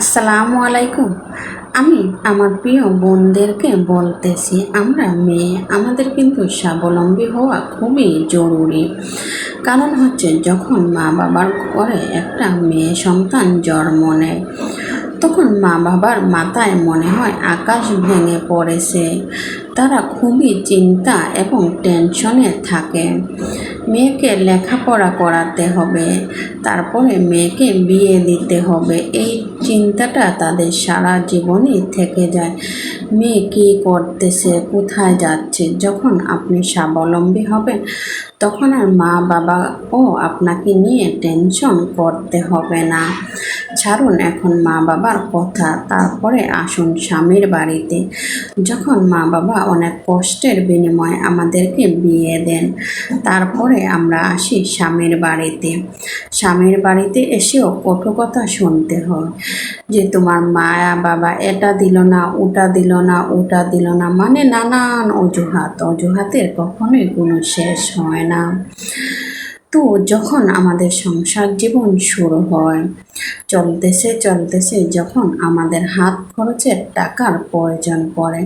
আসসালামু আলাইকুম। আমি আমার প্রিয় বোনদেরকে বলতেছি, আমরা মেয়ে, আমাদের কিন্তু স্বাবলম্বী হওয়া খুবই জরুরি। কারণ হচ্ছে যখন মা বাবার ঘরে একটা মেয়ে সন্তান জন্ম নেয়, তখন মা বাবার মাথায় মনে হয় আকাশ ভেঙে পড়েছে। তারা খুবই চিন্তা এবং টেনশনে থাকে। মেয়েকে লেখাপড়া করাতে হবে, তারপরে মেয়েকে বিয়ে দিতে হবে। এই চিন্তাটা তাদের সারা জীবনই থেকে যায়। মেয়ে কী করতেছে, কোথায় যাচ্ছে? যখন আপনি স্বাবলম্বী হবেন, তখন আর মা বাবা ও আপনাকে নিয়ে টেনশন করতে হবে না। ছাড়ুন এখন মা বাবার কথা, তারপরে আসুন স্বামীর বাড়িতে। যখন মা বাবা অনেক কষ্টের বিনিময়ে আমাদেরকে বিয়ে দেন, তারপরে আমরা আসি স্বামীর বাড়িতে। স্বামীর বাড়িতে এসেও কঠো কথা শুনতে হয় যে তোমার মায়া বাবা এটা দিল না, ওটা দিল না, ওটা দিল না মানে নানান অজুহাত। অজুহাতের কখনোই কোনো শেষ হয় না। তো যখন আমাদের সংসার জীবন শুরু হয়, চলতেছে চলতেছে, যখন আমাদের হাত খরচের টাকার প্রয়োজন পড়ে,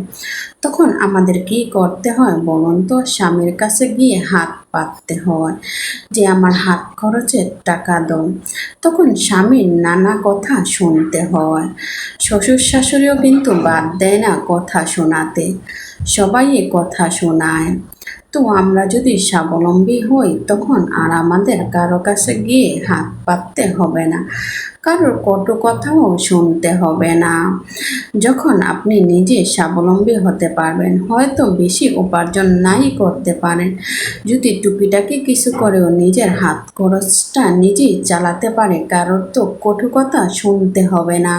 তখন আমাদের কি করতে হয় বলুন তো? স্বামীর কাছে গিয়ে হাত পাততে হয় যে, আমার হাত খরচের টাকা দাও। তখন স্বামীর নানা কথা শুনতে হয়। শ্বশুর শাশুড়িও কিন্তু বাদ দেয় না কথা শোনাতে। সবাই কথা শোনায়। তো আমরা যদি স্বাবলম্বী হই, তখন আর আমাদের কারও কাছে গিয়ে হাত পাততে হবে না। কারোর কটু কথাও শুনতে হবে না। যখন আপনি নিজে স্বাবলম্বী হতে পারবেন, হয়তো বেশি উপার্জন নাই করতে পারেন। যদি টুপিটাকে কিছু করেও নিজের হাত খরচটা নিজেই চালাতে পারে, কারোর তো কটু কথা শুনতে হবে না।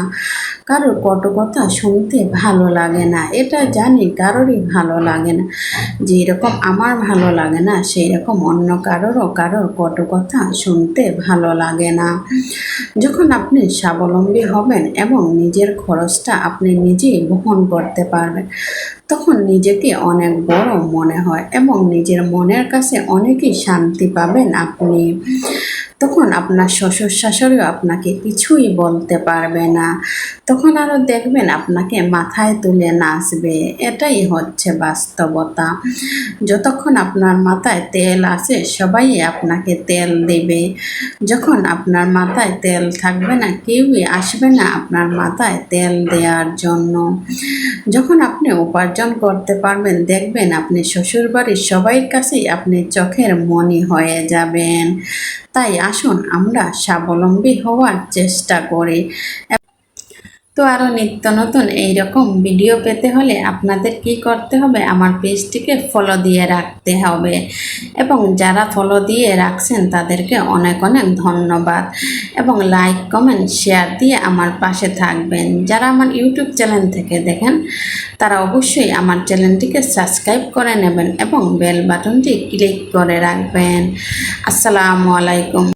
কারোর কটু কথা শুনতে ভালো লাগে না। এটা জানি কারোরই ভালো লাগে না। যেরকম আমার ভালো লাগে না সেই রকম অন্য কারোরও কারোর কটু কথা শুনতে ভালো লাগে না। যখন আপনি স্বাবলম্বী হবেন এবং নিজের খরচটা আপনি নিজেই বহন করতে পারবেন, তখন নিজেকে অনেক বড় মনে হয় এবং নিজের মনের কাছে অনেকই শান্তি পাবেন আপনি। তখন আপনার শ্বশুর শাশুড়িও আপনাকে কিছুই বলতে পারবে না। তখন আরও দেখবেন আপনাকে মাথায় তুলে নাচবে। এটাই হচ্ছে বাস্তবতা। যতক্ষণ আপনার মাথায় তেল আছে, সবাই আপনাকে তেল দেবে। যখন আপনার মাথায় তেল থাকবে না, কেউই আসবে না আপনার মাথায় তেল দেওয়ার জন্য। যখন আপনি উপার্জন করতে পারবেন, দেখবেন আপনি শ্বশুরবাড়ির সবাই কাছেই আপনি চোখের মনি হয়ে যাবেন। তাই আসুন, আমরা স্বাবলম্বী হওয়ার চেষ্টা করি। তো আরও নিত্য নতুন এইরকম ভিডিও পেতে হলে আপনাদের কি করতে হবে? আমার পেজটিকে ফলো দিয়ে রাখতে হবে। এবং যারা ফলো দিয়ে রাখছেন, তাদেরকে অনেক অনেক ধন্যবাদ। এবং লাইক কমেন্ট শেয়ার দিয়ে আমার পাশে থাকবেন। যারা আমার ইউটিউব চ্যানেল থেকে দেখেন, তারা অবশ্যই আমার চ্যানেলটিকে সাবস্ক্রাইব করে নেবেন এবং বেল বাটনটি ক্লিক করে রাখবেন। আসসালামু আলাইকুম।